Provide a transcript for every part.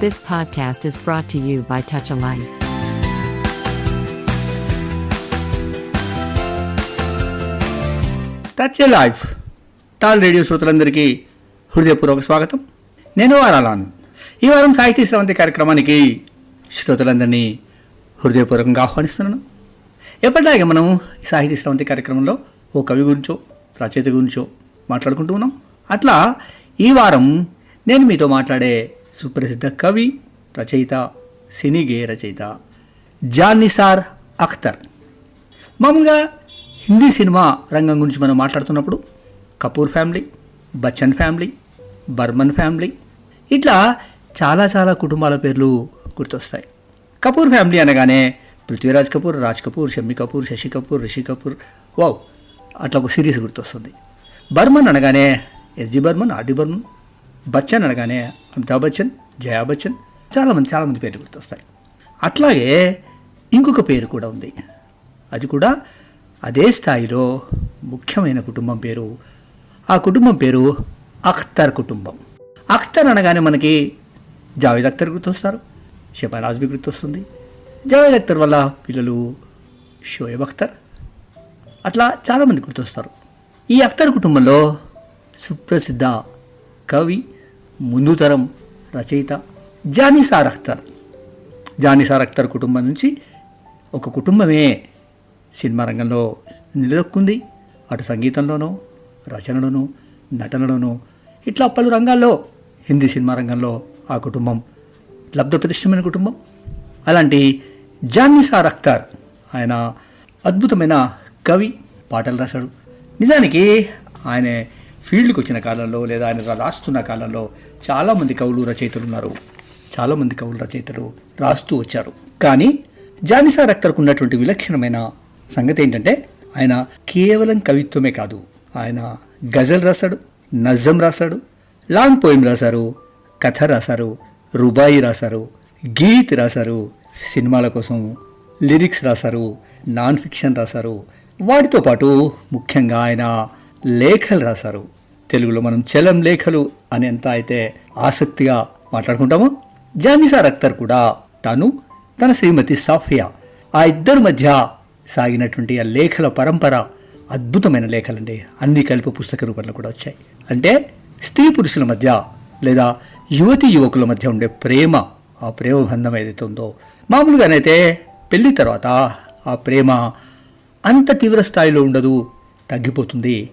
This podcast is brought to you by Touch a Life. Touch a life talk radio శ్రోతలందరికీ హృదయపూర్వక స్వాగతం. నేను వారాలను ఈ వారం సాహితీ స్రవంతి కార్యక్రమానికి శ్రోతలందరినీ హృదయపూర్వకంగా ఆహ్వానిస్తున్నాను. ఎప్పటిలాగే మనం ఈ సాహితీ స్రవంతి కార్యక్రమంలో ఓ కవి గురించో రచయిత గురించో మాట్లాడుకుంటూ ఉన్నాం. అట్లా ఈ వారం నేను మీతో మాట్లాడే సుప్రసిద్ధ కవి రచయిత సినీ రచయిత జాన్నిసార్ అఖ్తర్. మామూలుగా హిందీ సినిమా రంగం గురించి మనం మాట్లాడుతున్నప్పుడు Kapoor family Bachchan family Burman family ఇట్లా చాలా చాలా కుటుంబాల పేర్లు గుర్తొస్తాయి. కపూర్ ఫ్యామిలీ అనగానే పృథ్వీరాజ్ కపూర్ రాజ్ కపూర్ షమ్మి కపూర్ శశి కపూర్ రిషి కపూర్ వావ్ అట్లా ఒక సిరీస్ గుర్తొస్తుంది. బర్మన్ అనగానే ఎస్డి బర్మన్ ఆర్డి బర్మన్ బచ్చన్ అనగానే అమితాబ్ బచ్చన్ జయా బచ్చన్ చాలామంది చాలామంది పేర్లు గుర్తొస్తాయి. అట్లాగే ఇంకొక పేరు కూడా ఉంది. అది కూడా అదే స్థాయిలో ముఖ్యమైన కుటుంబం పేరు. ఆ కుటుంబం పేరు అఖ్తర్ కుటుంబం. అఖ్తర్ అనగానే మనకి జావేద్ అఖ్తర్ గుర్తొస్తారు షబాన్ ఆజ్మీ గుర్తొస్తుంది. జావేద్ అఖ్తర్ వల్ల పిల్లలు షోయబ్ అఖ్తర్. అట్లా చాలామంది గుర్తొస్తారు. ఈ అఖ్తర్ కుటుంబంలో సుప్రసిద్ధ కవి ముందు తరం రచయిత జానీసార్ అఖ్తర్ జానీసార్ అఖ్తర్ కుటుంబం నుంచి ఒక కుటుంబమే సినిమా రంగంలో నిలదొక్కుంది. అటు సంగీతంలోనూ రచనలోనూ నటనలోనూ ఇట్లా పలు రంగాల్లో హిందీ సినిమా రంగంలో ఆ కుటుంబం లబ్ధ ప్రతిష్టమైన కుటుంబం. అలాంటి జాన్నిసార్ అఖ్తార్ ఆయన అద్భుతమైన కవి పాటలు రాశాడు. నిజానికి ఆయన ఫీల్డ్కి వచ్చిన కాలంలో లేదా ఆయన రాస్తున్న కాలంలో చాలామంది కవులు రచయితలు ఉన్నారు. చాలామంది కవులు రచయితలు రాస్తూ వచ్చారు. కానీ జానిసార్ అఖ్తర్కు ఉన్నటువంటి విలక్షణమైన సంగతి ఏంటంటే ఆయన కేవలం కవిత్వమే కాదు. ఆయన గజల్ రాశాడు నజం రాశాడు లాంగ్ పోయిం రాశారు కథ రాశారు రుబాయి రాశారు గీత్ రాశారు సినిమాల కోసం లిరిక్స్ రాశారు నాన్ ఫిక్షన్ రాశారు. వాటితో పాటు ముఖ్యంగా ఆయన లేఖలు రాశారు. తెలుగులో మనం చలం లేఖలు అని ఎంత అయితే ఆసక్తిగా మాట్లాడుకుంటామో జామిసార్ అఖ్తర్ కూడా తాను తన శ్రీమతి సాఫియా ఆ ఇద్దరి మధ్య సాగినటువంటి ఆ లేఖల పరంపర అద్భుతమైన లేఖలండి. అన్ని కలిపి పుస్తక రూపంలో కూడా వచ్చాయి. అంటే స్త్రీ పురుషుల మధ్య లేదా యువతి యువకుల మధ్య ఉండే ప్రేమ ఆ ప్రేమ బంధం ఏదైతే ఉందో మామూలుగానైతే పెళ్ళి తర్వాత ఆ ప్రేమ అంత తీవ్ర స్థాయిలో ఉండదు తగ్గిపోతుంది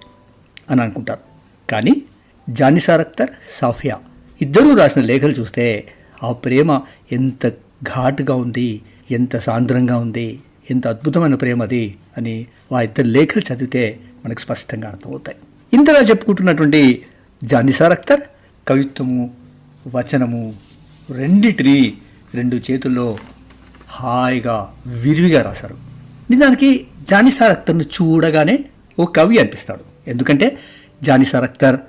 అని అనుకుంటారు. కానీ జానిసార్ అఖ్తర్ సాఫియా ఇద్దరూ రాసిన లేఖలు చూస్తే ఆ ప్రేమ ఎంత ఘాటుగా ఉంది ఎంత సాంద్రంగా ఉంది ఎంత అద్భుతమైన ప్రేమ అది అని ఆ ఇద్దరు లేఖలు చదివితే మనకు స్పష్టంగా అర్థమవుతాయి. ఇంతగా చెప్పుకుంటున్నటువంటి జానిసార్ అఖ్తర్ కవిత్వము వచనము రెండిటిని రెండు చేతుల్లో హాయిగా విరివిగా రాశారు. నిజానికి జానిసార్ అఖ్తర్ను చూడగానే ఓ కవి అనిపిస్తాడు. ఎందుకంటే జానిసర్ అఖ్తర్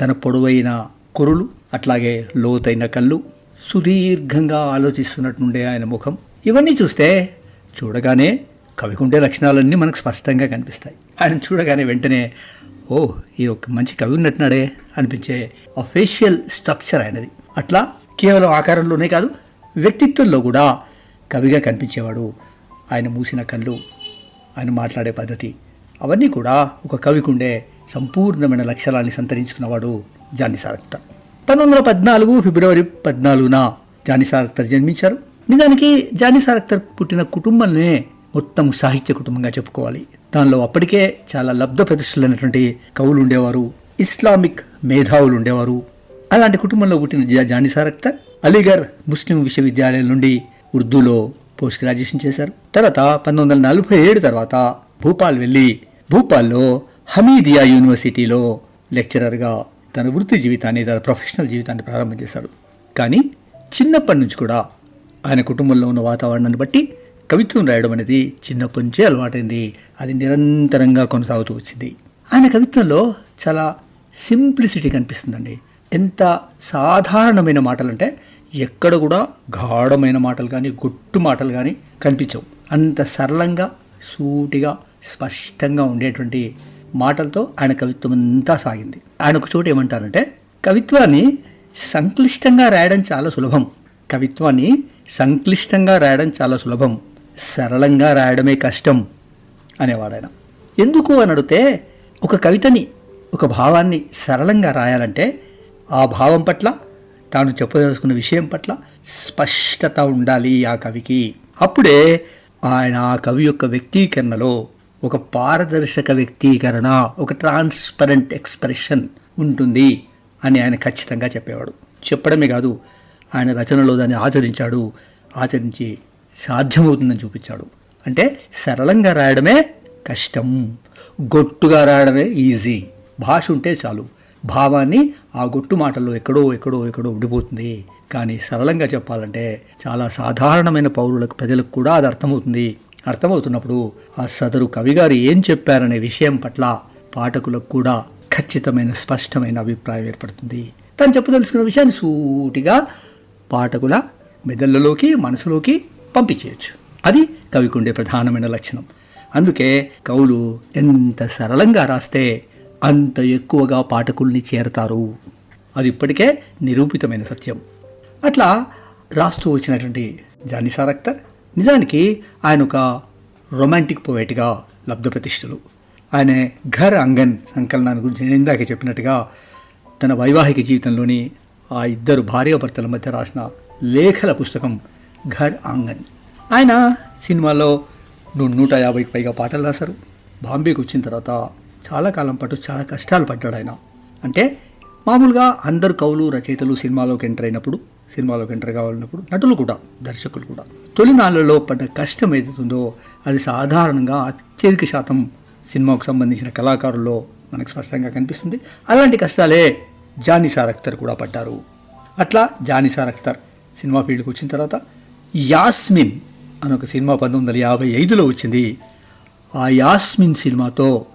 తన పొడవైన కొరులు అట్లాగే లోతైన కళ్ళు సుదీర్ఘంగా ఆలోచిస్తున్నట్టుండే ఆయన ముఖం. ఇవన్నీ చూస్తే చూడగానే కవికుండే లక్షణాలన్నీ మనకు స్పష్టంగా కనిపిస్తాయి. ఆయన చూడగానే వెంటనే ఓ ఈ ఒక మంచి కవి ఉన్నట్టున్నాడే అనిపించే అఫేషియల్ స్ట్రక్చర్ ఆయనది. అట్లా కేవలం ఆకారంలోనే కాదు వ్యక్తిత్వంలో కూడా కవిగా కనిపించేవాడు. ఆయన మూసిన కళ్ళు ఆయన మాట్లాడే పద్ధతి అవన్నీ కూడా ఒక కవికి ఉండే సంపూర్ణమైన లక్షణాన్ని సంతరించుకున్నవాడు జానిసార్ అఖ్తర్ పంతొమ్మిది వందల పద్నాలుగు ఫిబ్రవరి పద్నాలుగున జానిసారక్తర్ జన్మించారు. నిజానికి జానిసారక్తర్ పుట్టిన కుటుంబంనే మొత్తం సాహిత్య కుటుంబంగా చెప్పుకోవాలి. దానిలో అప్పటికే చాలా లబ్ధ ప్రతిష్టలైనటువంటి కవులు ఉండేవారు ఇస్లామిక్ మేధావులు ఉండేవారు. అలాంటి కుటుంబంలో పుట్టిన జా- జానిసార్ అలీగర్ ముస్లిం విశ్వవిద్యాలయం నుండి ఉర్దూలో పోస్ట్ గ్రాడ్యుయేషన్ చేశారు. తర్వాత పంతొమ్మిది వందల నలభై ఏడు తర్వాత భూపాల్ వెళ్ళి భూపాల్లో హమీదియా యూనివర్సిటీలో లెక్చరర్గా తన వృత్తి జీవితాన్ని తన ప్రొఫెషనల్ జీవితాన్ని ప్రారంభం చేశాడు. కానీ చిన్నప్పటి నుంచి కూడా ఆయన కుటుంబంలో ఉన్న వాతావరణాన్ని బట్టి కవిత్వం రాయడం అనేది చిన్నప్పటి నుంచే అలవాటైంది. అది నిరంతరంగా కొనసాగుతూ వచ్చింది. ఆయన కవిత్వంలో చాలా సింప్లిసిటీ కనిపిస్తుందండి. ఎంత సాధారణమైన మాటలంటే ఎక్కడ కూడా గాఢమైన మాటలు కానీ గొట్టు మాటలు కానీ కనిపించవు. అంత సరళంగా సూటిగా స్పష్టంగా ఉండేటువంటి మాటలతో ఆయన కవిత్వం అంతా సాగింది. ఆయన ఒక చోట ఏమంటారంటే కవిత్వాన్ని సంక్లిష్టంగా రాయడం చాలా సులభం. కవిత్వాన్ని సంక్లిష్టంగా రాయడం చాలా సులభం. సరళంగా రాయడమే కష్టం. అనేవాడు ఆయన ఎందుకు అని అడిగితే ఒక కవితని ఒక భావాన్ని సరళంగా రాయాలంటే ఆ భావం పట్ల తాను చెప్పదలుచుకున్న విషయం పట్ల స్పష్టత ఉండాలి ఆ కవికి. అప్పుడే ఆయన ఆ కవి యొక్క వ్యక్తీకరణలో ఒక పారదర్శక వ్యక్తీకరణ ఒక ట్రాన్స్పరెంట్ ఎక్స్ప్రెషన్ ఉంటుంది అని ఆయన ఖచ్చితంగా చెప్పేవాడు. చెప్పడమే కాదు ఆయన రచనలో దాన్ని ఆచరించాడు ఆచరించి సాధ్యమవుతుందని చూపించాడు. అంటే సరళంగా రాయడమే కష్టం. గొట్టుగా రాయడమే ఈజీ భాష ఉంటే చాలు. భావాన్ని ఆ గొట్టు మాటల్లో ఎక్కడో ఎక్కడో ఎక్కడో ఉండిపోతుంది. కానీ సరళంగా చెప్పాలంటే చాలా సాధారణమైన పౌరులకు ప్రజలకు కూడా అది అర్థమవుతుంది. అర్థమవుతున్నప్పుడు ఆ సదరు కవిగారు ఏం చెప్పారనే విషయం పట్ల పాఠకులకు కూడా ఖచ్చితమైన స్పష్టమైన అభిప్రాయం ఏర్పడుతుంది. తను చెప్పదలుచుకున్న విషయాన్ని సూటిగా పాఠకుల మెదళ్ళలోకి మనసులోకి పంపించేయచ్చు. అది కవికి ఉండే ప్రధానమైన లక్షణం. అందుకే కవులు ఎంత సరళంగా రాస్తే అంత ఎక్కువగా పాఠకుల్ని చేరతారు. అది ఇప్పటికే నిరూపితమైన సత్యం. అట్లా రాస్తూ వచ్చినటువంటి జానిసార్ అఖ్తర్ నిజానికి ఆయన ఒక రొమాంటిక్ పోయేట్గా లబ్ధ ప్రతిష్ఠలు ఆయన ఘర్ అంగన్ సంకలనాన్ని గురించి నేను ఇందాక చెప్పినట్టుగా తన వైవాహిక జీవితంలోని ఆ ఇద్దరు భార్యాభర్తల మధ్య రాసిన లేఖల పుస్తకం ఘర్ ఆంగన్ ఆయన సినిమాలో నూట యాభైకి పైగా పాటలు రాశారు. బాంబేకి వచ్చిన తర్వాత చాలా కాలం పాటు చాలా కష్టాలు పడ్డాడు ఆయన. అంటే మామూలుగా అందరు కవులు రచయితలు సినిమాలోకి ఎంటర్ అయినప్పుడు సినిమాలోకి ఎంటర్ కావాలన్నప్పుడు నటులు కూడా దర్శకులు కూడా. తొలినాళ్ళలో పడ్డ కష్టం ఏదైతుందో అది సాధారణంగా అత్యధిక శాతం సినిమాకు సంబంధించిన కళాకారుల్లో మనకు స్పష్టంగా కనిపిస్తుంది. అలాంటి కష్టాలే జానిసార్ అఖ్తర్ కూడా పడ్డారు. అట్లా జానిసార్ అఖ్తర్ సినిమా ఫీల్డ్కి వచ్చిన తర్వాత యాస్మిన్ అని ఒక సినిమా పంతొమ్మిది వందల యాభై ఐదులో వచ్చింది. ఆ యాస్మిన్ సినిమాతో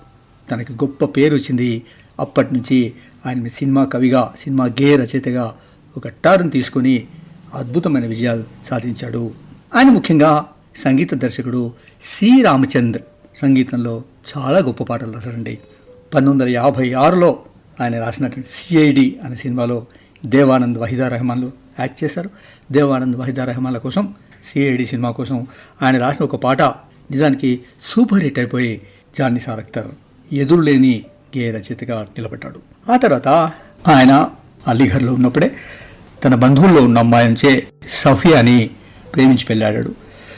తనకి గొప్ప పేరు వచ్చింది. అప్పటి నుంచి ఆయన సినిమా కవిగా సినిమా గే రచయితగా ఒక టర్న్ తీసుకొని అద్భుతమైన విజయాలు సాధించాడు. ఆయన ముఖ్యంగా సంగీత దర్శకుడు సి. రామచంద్ సంగీతంలో చాలా గొప్ప పాటలు రాశాడండి. పంతొమ్మిది వందల యాభై ఆరులో ఆయన రాసినటువంటి సిఐడి అనే సినిమాలో దేవానంద్ వహీదా రెహమాన్లు యాక్ట్ చేశారు. దేవానంద్ వహీదా రెహమాన్ల కోసం సిఐడి సినిమా కోసం ఆయన రాసిన ఒక పాట నిజానికి సూపర్ హిట్ అయిపోయి జాన్ని సారక్తర్ ఎదురులేని గేయ రచయితగా నిలబడ్డాడు. ఆ తర్వాత ఆయన అలీఘర్లో ఉన్నప్పుడే తన బంధువుల్లో ఉన్న అమ్మాయించే సఫియాని ప్రేమించి పెళ్ళాడాడు.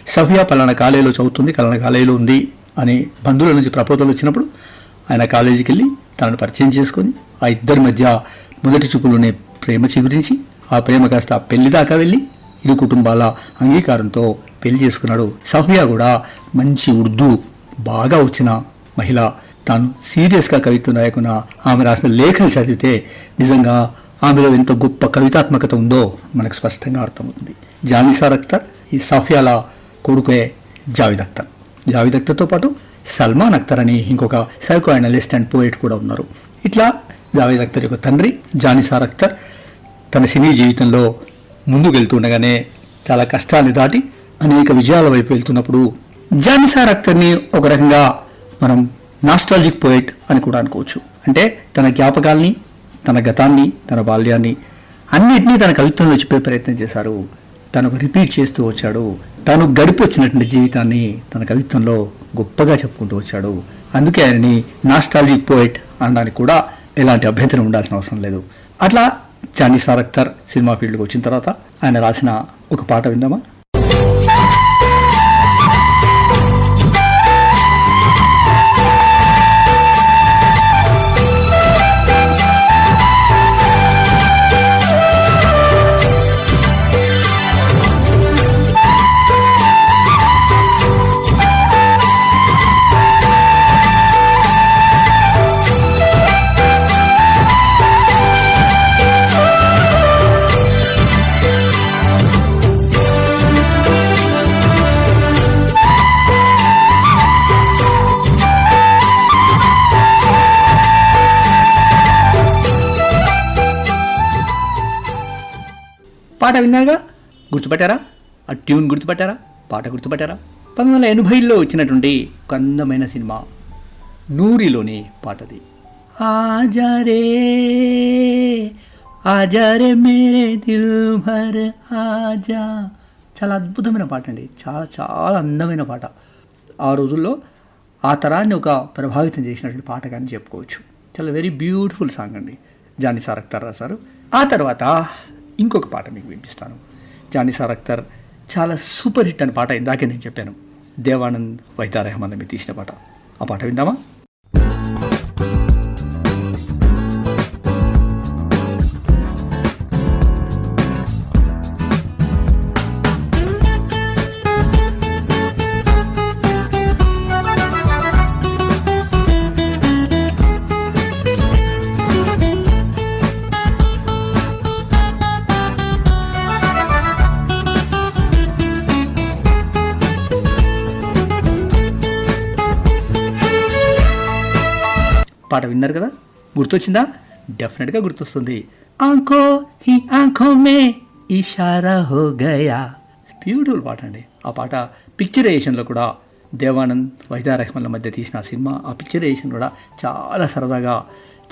సఫియా పలానా కాలేజీలో చదువుతుంది పలానా కాలేజీలో ఉంది అని బంధువుల నుంచి ప్రపోజల్ వచ్చినప్పుడు ఆయన కాలేజీకి వెళ్ళి తనను పరిచయం చేసుకొని ఆ ఇద్దరి మధ్య మొదటి చూపులోనే ప్రేమ చిగురించి ఆ ప్రేమ కాస్త పెళ్ళి దాకా వెళ్ళి ఇరు కుటుంబాల అంగీకారంతో పెళ్ళి చేసుకున్నాడు. సఫియా కూడా మంచి ఉర్దూ బాగా వచ్చిన మహిళ. తాను సీరియస్గా కవిత్వం నాయకున ఆమె రాసిన లేఖలు చదివితే నిజంగా ఆమెలో ఎంత గొప్ప కవితాత్మకత ఉందో మనకు స్పష్టంగా అర్థమవుతుంది. జానిసార్ అఖ్తర్ ఈ సాఫియాల కొడుకే జావిద్ అఖ్తర్ జావిద్ అఖ్తర్తో పాటు సల్మాన్ అఖ్తర్ అని ఇంకొక సైకో అనలిస్ట్ అండ్ పోయిట్ కూడా ఉన్నారు. ఇట్లా జావేద్ అఖ్తర్ యొక్క తండ్రి జానిసార్ అఖ్తర్ తన సినీ జీవితంలో ముందుకు వెళ్తుండగానే చాలా కష్టాన్ని దాటి అనేక విజయాల వైపు వెళ్తున్నప్పుడు జానిసార్ అఖ్తర్ని ఒక రకంగా మనం నాస్ట్రాలజిక్ పోయిట్ అని కూడా అనుకోవచ్చు. అంటే తన జ్ఞాపకాల్ని తన గతాన్ని తన బాల్యాన్ని అన్నిటినీ తన కవిత్వంలో చెప్పే ప్రయత్నం చేశారు. తనకు రిపీట్ చేస్తూ వచ్చాడు. తాను గడిపొచ్చినటువంటి జీవితాన్ని తన కవిత్వంలో గొప్పగా చెప్పుకుంటూ వచ్చాడు. అందుకే ఆయనని నాస్టాలజిక్ పోయిట్ అనడానికి కూడా ఎలాంటి అభ్యంతరం ఉండాల్సిన అవసరం లేదు. అట్లా చానీ సార్ అఖ్తర్ సినిమా ఫీల్డ్కి వచ్చిన తర్వాత ఆయన రాసిన ఒక పాట విందామా? పాట విన్నారుగా? గుర్తుపట్టారా? ఆ ట్యూన్ గుర్తుపట్టారా? పాట గుర్తుపట్టారా? పంతొమ్మిది వందల ఎనభైలో వచ్చినటువంటి ఒక అందమైన సినిమా నూరిలోని పాటది. ఆజారే ఆజారే మేరే దిల్ భర్ ఆజా. చాలా అద్భుతమైన పాట అండి. చాలా చాలా అందమైన పాట. ఆ రోజుల్లో ఆ తరాన్ని ఒక ప్రభావితం చేసినటువంటి పాట కానీ చెప్పుకోవచ్చు. చాలా వెరీ బ్యూటిఫుల్ సాంగ్ అండి. జానీ సార్ అఖ్తర్ రాశారు ఆ తర్వాత ఇంకొక పాట మీకు వినిపిస్తాను. జానిసార్ అఖ్తర్ చాలా సూపర్ హిట్ అనే పాట ఇందాకే నేను చెప్పాను. దేవానంద్ వైతారెహమాన్ మీద తీసిన పాట. ఆ పాట విందామా? పాట విన్నారు కదా? గుర్తొచ్చిందా? డెఫినెట్గా గుర్తొస్తుంది. ఆంకో హీ ఆంఖో మే ఇషారా హో గయా. బ్యూటిఫుల్ పాట అండి. ఆ పాట పిక్చరైజేషన్లో కూడా దేవానంద్ వైదా రెహమాన్ల మధ్య తీసిన సినిమా ఆ పిక్చరైజేషన్ కూడా చాలా సరదాగా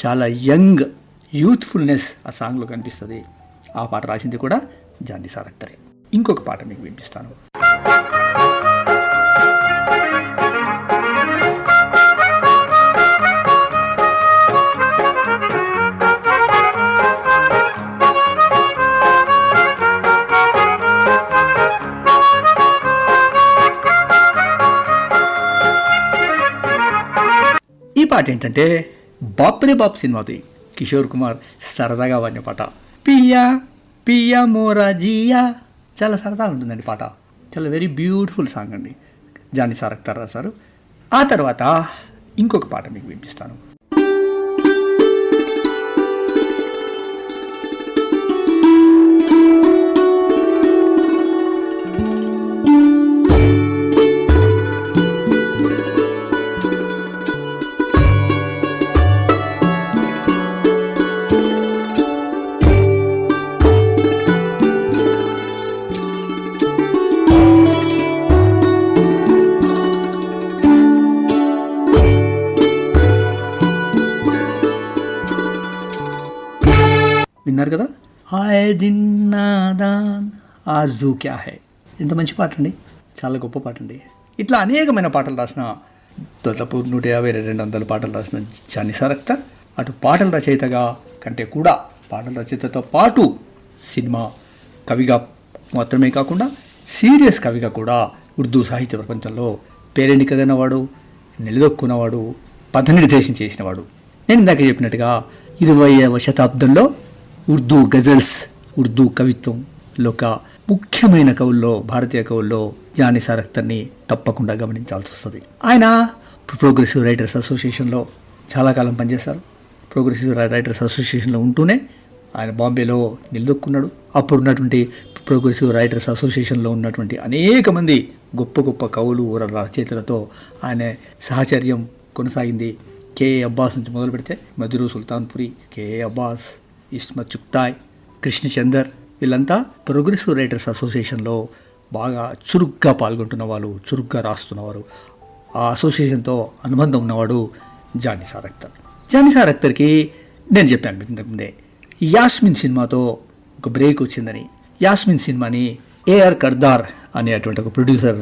చాలా యంగ్ యూత్ఫుల్నెస్ ఆ సాంగ్లో కనిపిస్తుంది. ఆ పాట రాసింది కూడా జాండీ సార్ అక్తరే ఇంకొక పాట మీకు వినిపిస్తాను. పాట ఏంటంటే బాప్రే బాప్ సినిమాది. కిషోర్ కుమార్ సరదాగా వాడిన పాట. పియా పియా మోరా జియా. చాలా సరదాగా ఉంటుందండి పాట. చాలా వెరీ బ్యూటిఫుల్ సాంగ్ అండి. జానీ సారక్ అఖ్తర్ రాశారు ఆ తర్వాత ఇంకొక పాట మీకు వినిపిస్తాను. హాయ్ దిన్నాదాన్ ఆర్జూ క్యా హై? ఎంత మంచి పాట అండి. చాలా గొప్ప పాట అండి. ఇట్లా అనేకమైన పాటలు రాసిన దాదాపు నూట యాభై రెండు వందల పాటలు రాసిన జానిసార్ అఖ్తర్ అటు పాటల రచయితగా కంటే కూడా పాటల రచయితతో పాటు సినిమా కవిగా మాత్రమే కాకుండా సీరియస్ కవిగా కూడా ఉర్దూ సాహిత్య ప్రపంచంలో పేరెన్నికగనవాడు నిలదొక్కున్నవాడు పథ నిర్దేశం చేసినవాడు. నేను ఇందాక చెప్పినట్టుగా ఇరవైవ శతాబ్దంలో ఉర్దూ గజల్స్ ఉర్దూ కవిత్వంలో ఒక ముఖ్యమైన కవుల్లో భారతీయ కవుల్లో జానిసార్ అఖ్తర్ని తప్పకుండా గమనించాల్సి వస్తుంది. ఆయన ప్రోగ్రెసివ్ రైటర్స్ అసోసియేషన్లో చాలా కాలం పనిచేశారు. ప్రోగ్రెసివ్ రైటర్స్ అసోసియేషన్లో ఉంటూనే ఆయన బాంబేలో నిలదొక్కున్నాడు. అప్పుడు ఉన్నటువంటి ప్రోగ్రెసివ్ రైటర్స్ అసోసియేషన్లో ఉన్నటువంటి అనేక మంది గొప్ప గొప్ప కవులు రచయితలతో ఆయన సహచర్యం కొనసాగింది. కే. అబ్బాస్ నుంచి మొదలు పెడితే మధురు సుల్తాన్పురి కే. అబ్బాస్ ఇస్మత్ చుక్తాయ్ కృష్ణచందర్. వీళ్ళంతా ప్రోగ్రెసివ్ రైటర్స్ అసోసియేషన్లో బాగా చురుగ్గా పాల్గొంటున్న వాళ్ళు చురుగ్గా రాస్తున్నవారు. ఆ అసోసియేషన్తో అనుబంధం ఉన్నవాడు జానీ సార్ అఖ్తర్ జానీ సార్ అఖ్తర్కి నేను చెప్పాను మీకు ఇంతకుముందే యాస్మిన్ సినిమాతో ఒక బ్రేక్ వచ్చిందని. యాస్మిన్ సినిమాని ఏఆర్ కర్దార్ అనేటువంటి ఒక ప్రొడ్యూసర్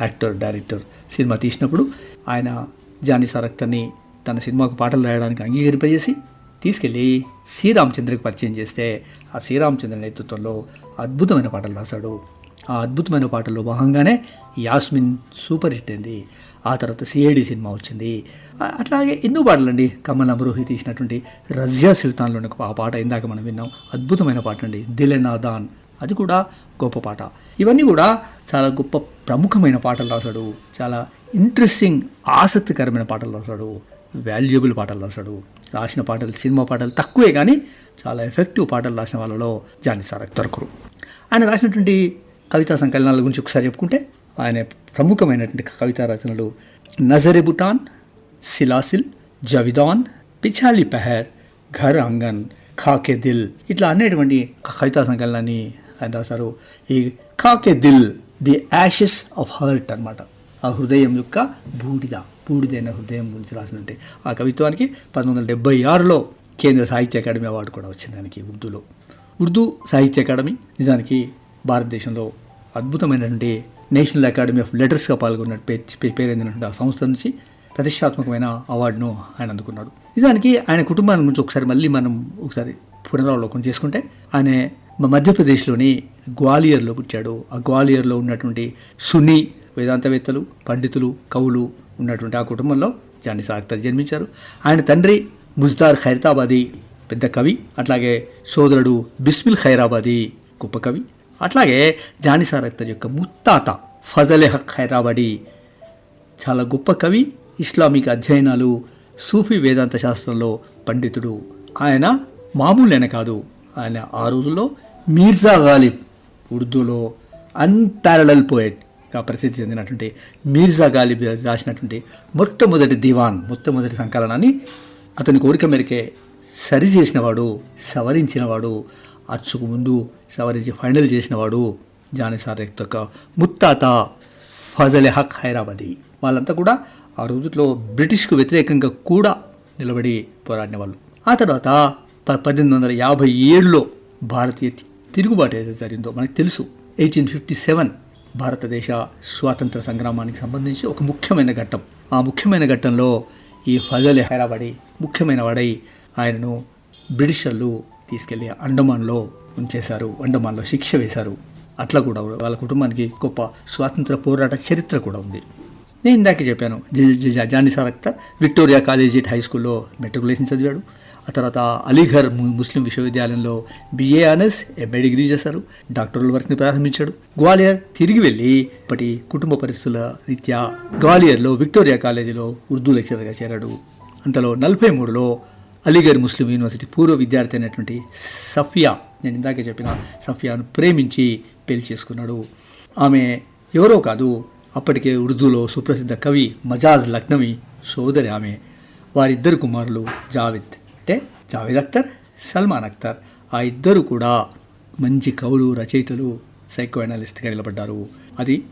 యాక్టర్ డైరెక్టర్ సినిమా తీసినప్పుడు ఆయన జానీ సార్ అఖ్తర్ని తన సినిమాకు పాటలు రాయడానికి అంగీకరింపజేసి తీసుకెళ్ళి శ్రీరామచంద్రకి పరిచయం చేస్తే ఆ శ్రీరామచంద్ర నేతృత్వంలో అద్భుతమైన పాటలు రాశాడు. ఆ అద్భుతమైన పాటల్లో భాగంగానే యాస్మిన్ సూపర్ హిట్ అయింది. ఆ తర్వాత సిఐడి సినిమా వచ్చింది. అట్లాగే ఎన్నో పాటలండి. కమల్ అమరోహి తీసినటువంటి రజియా సుల్తాన్లోని ఆ పాట ఇందాక మనం విన్నాం. అద్భుతమైన పాట అండి. దిల్ నాదాన్. అది కూడా గొప్ప పాట. ఇవన్నీ కూడా చాలా గొప్ప ప్రముఖమైన పాటలు రాశాడు. చాలా ఇంట్రెస్టింగ్ ఆసక్తికరమైన పాటలు రాశాడు. వాల్యుయబుల్ పాటలు రాశాడు. రాసిన పాటలు సినిమా పాటలు తక్కువే కానీ చాలా ఎఫెక్టివ్ పాటలు రాసిన వాళ్ళలో జానీ సార్ ఆయన రాసినటువంటి కవితా సంకలనాల గురించి ఒకసారి చెప్పుకుంటే ఆయన ప్రముఖమైనటువంటి కవితా రచనలు నజరే బుటాన్ సిలాసిల్ జవిదాన్ పిచాలి పెహర్ ఘర్ అంగన్ ఖాకే దిల్ ఇట్లా అనేటువంటి కవితా సంకలనాన్ని ఆయన రాశారు. ఈ Khak e Dil the ashes of heart అన్నమాట. ఆ హృదయం యొక్క బూడిద. బూడిదైన హృదయం గురించి రాసినట్టే. ఆ కవిత్వానికి పంతొమ్మిది వందల డెబ్బై ఆరులో కేంద్ర సాహిత్య అకాడమీ అవార్డు కూడా వచ్చింది దానికి ఉర్దూలో. ఉర్దూ సాహిత్య అకాడమీ నిజానికి భారతదేశంలో అద్భుతమైనటువంటి నేషనల్ అకాడమీ ఆఫ్ లెటర్స్గా పాల్గొన్న పే- ఆ సంస్థ నుంచి ప్రతిష్టాత్మకమైన అవార్డును ఆయన అందుకున్నాడు. నిజానికి ఆయన కుటుంబాన్ని గురించి ఒకసారి మళ్ళీ మనం ఒకసారి పునరావలోకం చేసుకుంటే ఆయన మధ్యప్రదేశ్లోని గ్వాలియర్లో పుట్టాడు. ఆ గ్వాలియర్లో ఉన్నటువంటి సునీ వేదాంతవేత్తలు పండితులు కవులు ఉన్నటువంటి ఆ కుటుంబంలో జానిసా అఖ్తర్ జన్మించారు. ఆయన తండ్రి ముజ్దార్ ఖైరతాబాది పెద్ద కవి అట్లాగే సోదరుడు బిస్మిల్ ఖైరాబాది గొప్ప కవి. అట్లాగే జానిసార్ సారక్తర్ యొక్క ముత్తాత ఫజలే హక్ చాలా గొప్ప కవి ఇస్లామిక్ అధ్యయనాలు సూఫీ వేదాంత శాస్త్రంలో పండితుడు. ఆయన మామూలైన కాదు ఆయన ఆ రోజుల్లో మీర్జా గాలిబ్ ఉర్దూలో అన్పారలల్ పోయెట్ ప్రసిద్ధి చెందినటువంటి మీర్జా గాలిబ్ రాసినటువంటి మొట్టమొదటి దివాన్ మొట్టమొదటి సంకలనాన్ని అతని కోరిక మేరకే సరి చేసినవాడు సవరించినవాడు అచ్చుకు ముందు సవరించి ఫైనల్ చేసినవాడు జానిసార్ యొక్క ముత్తాత ఫజల్ హక్ హైదరాబాదీ వాళ్ళంతా కూడా ఆ రోజుల్లో బ్రిటిష్కు వ్యతిరేకంగా కూడా నిలబడి పోరాడిన వాళ్ళు ఆ తర్వాత ప పద్దెనిమిది వందల యాభై ఏడులో భారతీయ తిరుగుబాటు ఏదైతే జరిగిందో మనకు తెలుసు ఎయిటీన్ ఫిఫ్టీ సెవెన్ భారతదేశ స్వాతంత్ర సంగ్రామానికి సంబంధించి ఒక ముఖ్యమైన ఘట్టం. ఆ ముఖ్యమైన ఘట్టంలో ఈ ఫజల్ హైరాబడి ముఖ్యమైన వాడై ఆయనను బ్రిటిషర్లు తీసుకెళ్ళి అండమాన్లో ఉంచేశారు. అండమాన్లో శిక్ష వేశారు. అట్లా కూడా వాళ్ళ కుటుంబానికి గొప్ప స్వాతంత్ర పోరాట చరిత్ర కూడా ఉంది. నేను ఇందాక చెప్పాను జ- జ- జానిసార్ విక్టోరియా కాలేజీ హై స్కూల్లో మెట్రికులేషన్ చదివాడు. ఆ తర్వాత అలీఘర్ ముస్లిం విశ్వవిద్యాలయంలో బిఏ ఆనర్స్ ఎంఏ డిగ్రీ చేశారు. డాక్టర్ల వర్క్ని ప్రారంభించాడు. గ్వాలియర్ తిరిగి వెళ్ళి ఇప్పటి కుటుంబ పరిస్థితుల రీత్యా గ్వాలియర్లో విక్టోరియా కాలేజీలో ఉర్దూ లెక్చరర్గా చేరాడు. అంతలో నలభై మూడులో అలీగర్ ముస్లిం యూనివర్సిటీ పూర్వ విద్యార్థి అయినటువంటి సఫియా నేను ఇందాకే చెప్పిన సఫియాను ప్రేమించి పెళ్ళి చేసుకున్నాడు. ఆమె ఎవరో కాదు అప్పటికే ఉర్దూలో సుప్రసిద్ధ కవి మజాజ్ లక్నవి సోదరి ఆమె. వారిద్దరు కుమారులు జావేద్. అంటే జావేద్ అఖ్తర్ సల్మాన్ అఖ్తర్ ఆ ఇద్దరు కూడా మంచి కవులు రచయితలు సైకో అనలిస్ట్గా నిలబడ్డారు. అది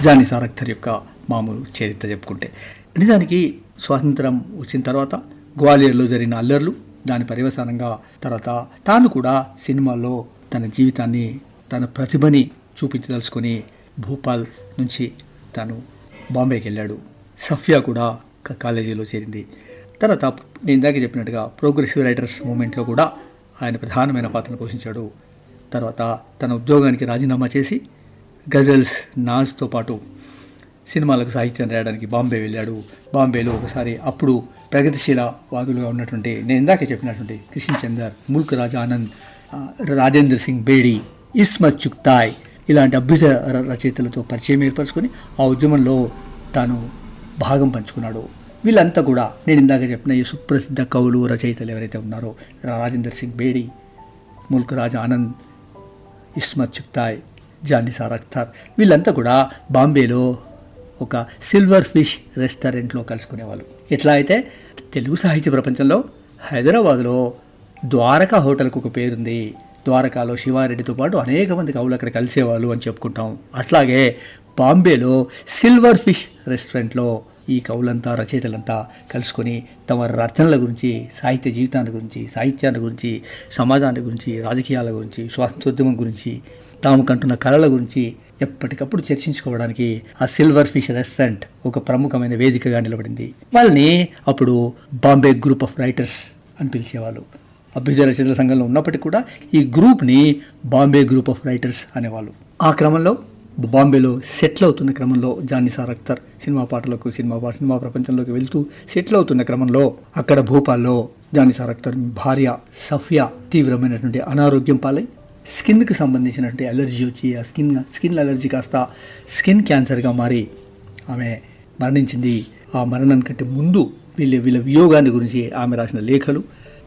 జానిసార్ అఖ్తర్ యొక్క మామూలు చరిత్ర చెప్పుకుంటే. నిజానికి స్వాతంత్రం వచ్చిన తర్వాత గ్వాలియర్లో జరిగిన అల్లర్లు దాని పర్యవసానంగా తర్వాత తాను కూడా సినిమాల్లో తన జీవితాన్ని తన ప్రతిభని చూపించదలుచుకొని భూపాల్ నుంచి తాను బాంబేకి వెళ్ళాడు. సఫియా కూడా కాలేజీలో చేరింది. తర్వాత నేను ఇందాక చెప్పినట్టుగా ప్రోగ్రెసివ్ రైటర్స్ మూమెంట్లో కూడా ఆయన ప్రధానమైన పాత్రను పోషించాడు. తర్వాత తన ఉద్యోగానికి రాజీనామా చేసి గజల్స్ నాజ్తో పాటు సినిమాలకు సాహిత్యం రాయడానికి బాంబే వెళ్ళాడు. బాంబేలో ఒకసారి అప్పుడు ప్రగతిశీల వాదులుగా ఉన్నటువంటి నేను ఇందాక చెప్పినటువంటి కృష్ణ చందర్ ముల్క్ రాజా ఆనంద్ రాజేంద్ర సింగ్ బేడి ఇస్మత్ చుక్తాయ్ ఇలాంటి అభ్యుత రచయితలతో పరిచయం ఏర్పరచుకొని ఆ ఉద్యమంలో తాను భాగం పంచుకున్నాడు. వీళ్ళంతా కూడా నేను ఇందాక చెప్పిన ఈ సుప్రసిద్ధ కవులు రచయితలు ఎవరైతే ఉన్నారో రాజేందర్ సింగ్ బేడి ముల్క్ రాజ్ ఆనంద్ ఇస్మత్ చుక్తాయ్ జానిసార్ అఖ్తార్ వీళ్ళంతా కూడా బాంబేలో ఒక సిల్వర్ ఫిష్ రెస్టారెంట్లో కలుసుకునేవాళ్ళు. ఎట్లా అయితే తెలుగు సాహిత్య ప్రపంచంలో హైదరాబాద్లో ద్వారకా హోటల్కి ఒక పేరుంది. ద్వారకాలో శివారెడ్డితో పాటు అనేక మంది కవులు అక్కడ కలిసేవాళ్ళు అని చెప్పుకుంటాం. అట్లాగే బాంబేలో సిల్వర్ ఫిష్ రెస్టారెంట్లో ఈ కవులంతా రచయితలంతా కలుసుకొని తమ రచనల గురించి సాహిత్య జీవితాన్ని గురించి సాహిత్యాన్ని గురించి సమాజాన్ని గురించి రాజకీయాల గురించి స్వాతంత్రోద్యమం గురించి తాము కంటున్న కళల గురించి ఎప్పటికప్పుడు చర్చించుకోవడానికి ఆ సిల్వర్ ఫిష్ రెస్టారెంట్ ఒక ప్రముఖమైన వేదికగా నిలబడింది. వాళ్ళని అప్పుడు బాంబే గ్రూప్ ఆఫ్ రైటర్స్ అని పిలిచేవాళ్ళు. అభ్యుదయ రచయితల సంఘంలో ఉన్నప్పటికీ కూడా ఈ గ్రూప్ని బాంబే గ్రూప్ ఆఫ్ రైటర్స్ అనేవాళ్ళు. ఆ క్రమంలో బాంబేలో సెటిల్ అవుతున్న క్రమంలో జానిసార్ అఖ్తర్ సినిమా పాటలకు సినిమా సినిమా ప్రపంచంలోకి వెళ్తూ సెటిల్ అవుతున్న క్రమంలో అక్కడ భూపాల్లో జానిసార్ అఖ్తర్ భార్య సఫియా తీవ్రమైనటువంటి అనారోగ్యం పాలై స్కిన్కి సంబంధించినటువంటి అలర్జీ వచ్చి ఆ స్కిన్ స్కిన్ అలర్జీ కాస్త స్కిన్ క్యాన్సర్గా మారి ఆమె మరణించింది. ఆ మరణం కంటే ముందు వీళ్ళ వీళ్ళ వియోగాన్ని గురించి ఆమె రాసిన లేఖలు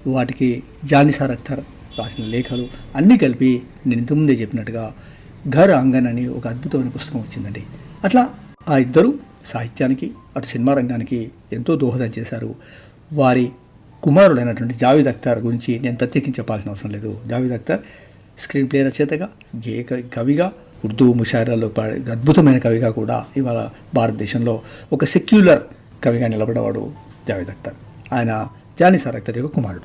వాటికి జానిసార్ అఖ్తర్ రాసిన లేఖలు అన్నీ కలిపి నేను ఇంతకుముందే చెప్పినట్టుగా ఘర్ అంగన్ అని ఒక అద్భుతమైన పుస్తకం వచ్చిందండి. అట్లా ఆ ఇద్దరు సాహిత్యానికి అటు సినిమా రంగానికి ఎంతో దోహదం చేశారు. వారి కుమారుడైనటువంటి జావేద్ అఖ్తార్ గురించి నేను ప్రత్యేకించి చెప్పాల్సిన అవసరం లేదు. జావేద్ అఖ్తార్ స్క్రీన్ ప్లే రచయితగా గే కవిగా ఉర్దూ ముషాయిరాలో పాడే అద్భుతమైన కవిగా కూడా ఇవాళ భారతదేశంలో ఒక సెక్యులర్ కవిగా నిలబడేవాడు జావేద్ అఖ్తార్ ఆయన జానిసార్ అఖ్తార్ యొక్క కుమారుడు.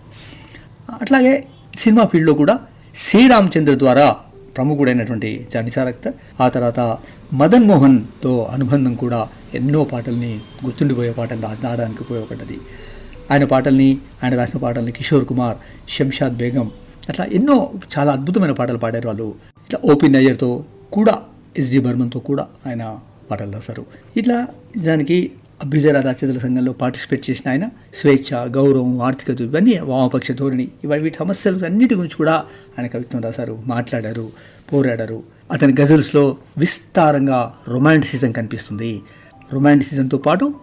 అట్లాగే సినిమా ఫీల్డ్లో కూడా శ్రీరామచంద్ర ద్వారా ప్రముఖుడైనటువంటి జానిసార్ అఖ్తర్ ఆ తర్వాత మదన్ మోహన్తో అనుబంధం కూడా ఎన్నో పాటల్ని గుర్తుండిపోయే పాటలు ఆడడానికి ఉపయోగపడ్డది. ఆయన పాటల్ని ఆయన రాసిన పాటల్ని కిషోర్ కుమార్ శంషాద్ బేగం అట్లా ఎన్నో చాలా అద్భుతమైన పాటలు పాడారు వాళ్ళు. ఇట్లా ఓపీ నయ్యర్తో కూడా ఎస్డి బర్మన్తో కూడా ఆయన పాటలు రాశారు. ఇట్లా నిజానికి అభ్యుదయ రచయితల సంఘంలో పార్టిసిపేట్ చేసిన ఆయన స్వేచ్ఛ గౌరవం ఆర్థికత ఇవన్నీ వామపక్ష ధోరణి ఇవన్నీ వీటి సమస్యలు అన్నిటి గురించి కూడా ఆయన కవిత్వం రాశారు మాట్లాడారు పోరాడారు. అతని గజల్స్లో విస్తారంగా రొమాంటిసిజం కనిపిస్తుంది. రొమాంటిసిజంతో పాటు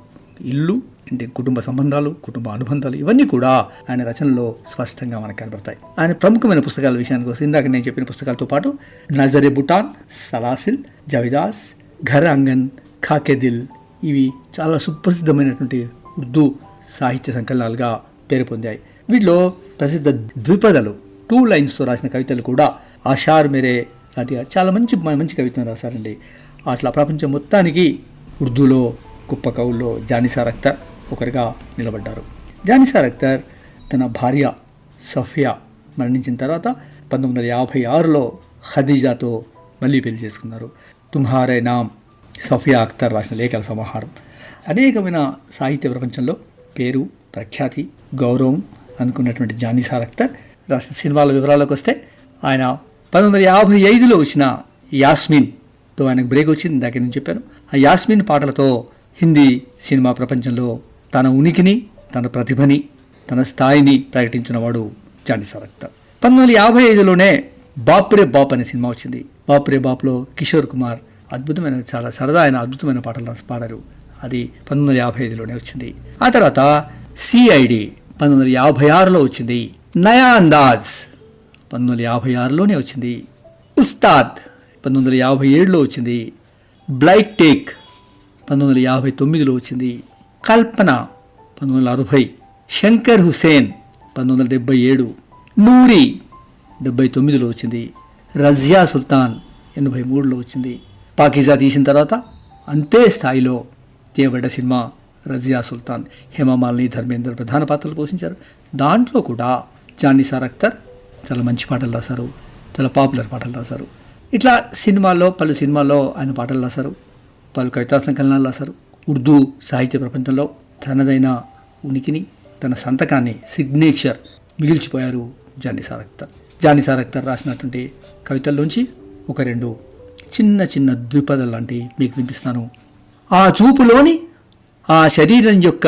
ఇల్లు అంటే కుటుంబ సంబంధాలు కుటుంబ అనుబంధాలు ఇవన్నీ కూడా ఆయన రచనలో స్పష్టంగా మనకు కనబడతాయి. ఆయన ప్రముఖమైన పుస్తకాల విషయానికి వస్తే ఇందాక నేను చెప్పిన పుస్తకాలతో పాటు నజరే బుటాన్ సలాసిల్ జవిదాస్ ఘర్ అంగన్ ఖాకే దిల్ ఇవి చాలా సుప్రసిద్ధమైనటువంటి ఉర్దూ సాహిత్య సంకలనాలుగా పేరు పొందాయి. వీటిలో ప్రసిద్ధ ద్విపదలు టూ లైన్స్తో రాసిన కవితలు కూడా ఆషార్ మేరే అది చాలా మంచి మంచి కవితను రాశారండి. అట్లా ప్రపంచం మొత్తానికి ఉర్దూలో గొప్ప కవుల్లో జానిసార్ అఖ్తర్ ఒకరిగా నిలబడ్డారు. జానిసార్ అఖ్తర్ తన భార్య సఫియా మరణించిన తర్వాత పంతొమ్మిది వందల యాభై ఆరులో ఖదీజాతో మళ్ళీ పెళ్ళి చేసుకున్నారు. తుమ్హారే నామ్ సఫియా అఖ్తర్ రాసిన లేఖల సమాహారం. అనేకమైన సాహిత్య ప్రపంచంలో పేరు ప్రఖ్యాతి గౌరవం అనుకున్నటువంటి జానీసార్ అఖ్తర్ రాసిన సినిమాల వివరాలకు వస్తే ఆయన పంతొమ్మిది వందల యాభై ఐదులో వచ్చిన యాస్మిన్తో ఆయనకు బ్రేక్ వచ్చింది ఇందాక నేను చెప్పాను. ఆ యాస్మిన్ పాటలతో హిందీ సినిమా ప్రపంచంలో తన ఉనికిని తన ప్రతిభని తన స్థాయిని ప్రకటించినవాడు జానీసార్ జానిసార్ అఖ్తర్ పంతొమ్మిది వందల యాభై ఐదులోనే బాప్రే బాప్ అనే సినిమా వచ్చింది. బాప్రే బాప్లో కిషోర్ కుమార్ అద్భుతమైన చాలా సరదా అయిన అద్భుతమైన పాటలు పాడారు. అది పంతొమ్మిది వందల యాభై ఐదులోనే వచ్చింది. ఆ తర్వాత సిఐడి పంతొమ్మిది వందల యాభై ఆరులో వచ్చింది. నయా అందాజ్ పంతొమ్మిది వందల యాభై ఆరులోనే వచ్చింది. ఉస్తాద్ పంతొమ్మిది వందల యాభై ఏడులో వచ్చింది. బ్లైట్ టేక్ పంతొమ్మిది వందల యాభై తొమ్మిదిలో వచ్చింది. కల్పన పంతొమ్మిది వందల అరవై. శంకర్ హుసేన్ పంతొమ్మిది వందల డెబ్బై ఏడు. నూరి డెబ్బై తొమ్మిదిలో వచ్చింది. రజియా సుల్తాన్ ఎనభై మూడులో వచ్చింది. పాకిజా తీసిన తర్వాత అంతే స్థాయిలో తీయబడ్డ సినిమా రజియా సుల్తాన్ హేమమాలిని ధర్మేంద్ర ప్రధాన పాత్రలు పోషించారు. దాంట్లో కూడా జానిసార్ అఖ్తర్ చాలా మంచి పాటలు రాశారు. చాలా పాపులర్ పాటలు రాశారు. ఇట్లా సినిమాల్లో పలు సినిమాల్లో ఆయన పాటలు రాశారు. పలు కవితా సంకలనాలు రాశారు. ఉర్దూ సాహిత్య ప్రపంచంలో తనదైన ఉనికిని తన సంతకాన్ని సిగ్నేచర్ మిగిల్చిపోయారు జానిసార్ అఖ్తర్ జానిసార్ అఖ్తర్ రాసినటువంటి కవితల్లోంచి ఒక రెండు చిన్న చిన్న ద్విపదలు లాంటి మీకు వినిపిస్తాను. ఆ చూపులోని ఆ శరీరం యొక్క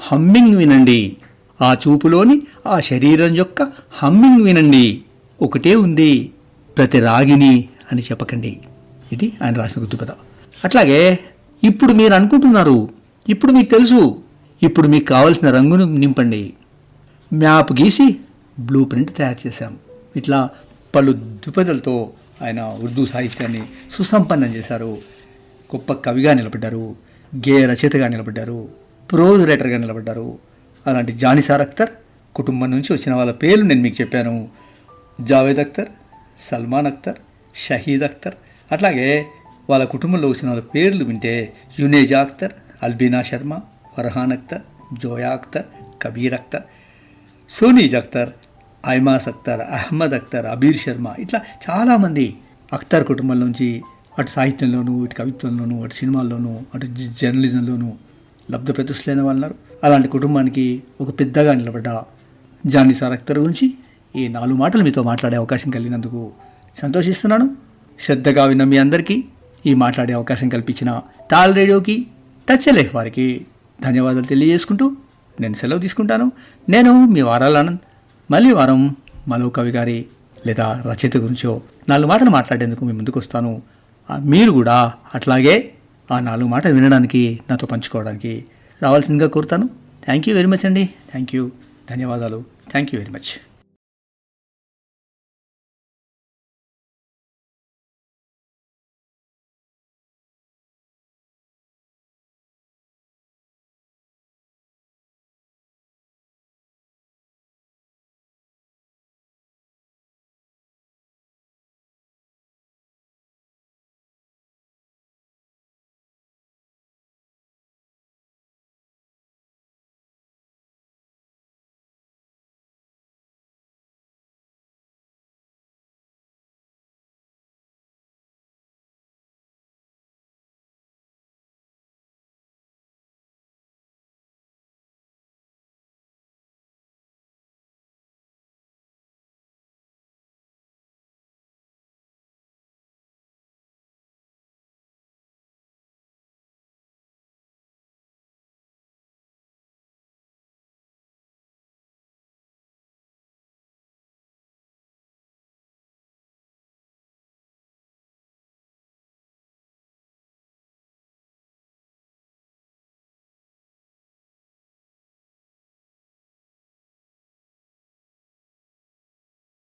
హమ్మింగ్ వినండి. ఆ చూపులోని ఆ శరీరం యొక్క హమ్మింగ్ వినండి. ఒకటే ఉంది ప్రతి రాగిని అని చెప్పకండి. ఇది ఆయన రాసిన గుర్తుపద అట్లాగే ఇప్పుడు మీరు అనుకుంటున్నారు ఇప్పుడు మీకు తెలుసు ఇప్పుడు మీకు కావలసిన రంగును నింపండి. మ్యాప్ గీసి బ్లూ ప్రింట్ తయారు చేశాం. ఇట్లా పలు ద్విపదలతో ఆయన ఉర్దూ సాహిత్యాన్ని సుసంపన్నం చేశారు. గొప్ప కవిగా నిలబడ్డారు. గేయ రచయితగా నిలబడ్డారు. ప్రోజ్ రైటర్గా నిలబడ్డారు. అలాంటి జానిసార్ అఖ్తర్ కుటుంబం నుంచి వచ్చిన వాళ్ళ పేర్లు నేను మీకు చెప్పాను. జావేద్ అఖ్తర్ సల్మాన్ అఖ్తర్ షహీద్ అఖ్తర్ అట్లాగే వాళ్ళ కుటుంబంలో వచ్చిన వాళ్ళ పేర్లు వింటే యునేజా అఖ్తర్ అల్బీనా శర్మ ఫర్హాన్ అఖ్తర్ జోయా అఖ్తర్ కబీర్ అఖ్తర్ సోనీజ్ అఖ్తర్ ఐమాస్ అఖ్తర్ అహ్మద్ అఖ్తర్ అబీర్ శర్మ ఇట్లా చాలామంది అఖ్తర్ కుటుంబం నుంచి అటు సాహిత్యంలోనూ ఇటు కవిత్వంలోనూ అటు సినిమాల్లోనూ అటు జర్నలిజంలోనూ లబ్ధ ప్రతిష్ఠలైన వాళ్ళు ఉన్నారు. అలాంటి కుటుంబానికి ఒక పెద్దగా నిలబడ్డ జానిసార్ అఖ్తర్ గురించి ఈ నాలుగు మాటలు మీతో మాట్లాడే అవకాశం కలిగినందుకు సంతోషిస్తున్నాను. శ్రద్ధగా విన్న మీ అందరికీ ఈ మాట్లాడే అవకాశం కల్పించిన తాల్ రేడియోకి టచ్ లైఫ్ వారికి ధన్యవాదాలు తెలియజేసుకుంటూ నేను సెలవు తీసుకుంటాను. నేను మీ వారాలానంద్ మళ్ళీ వారం మరో కవి గారి లేదా రచయిత గురించో నాలుగు మాటలు మాట్లాడేందుకు మీ ముందుకు వస్తాను. మీరు కూడా అట్లాగే ఆ నాలుగు మాటలు వినడానికి నాతో పంచుకోవడానికి రావాల్సిందిగా కోరుతాను. థ్యాంక్ యూ వెరీ మచ్ అండి. థ్యాంక్ యూ ధన్యవాదాలు. Thank you very much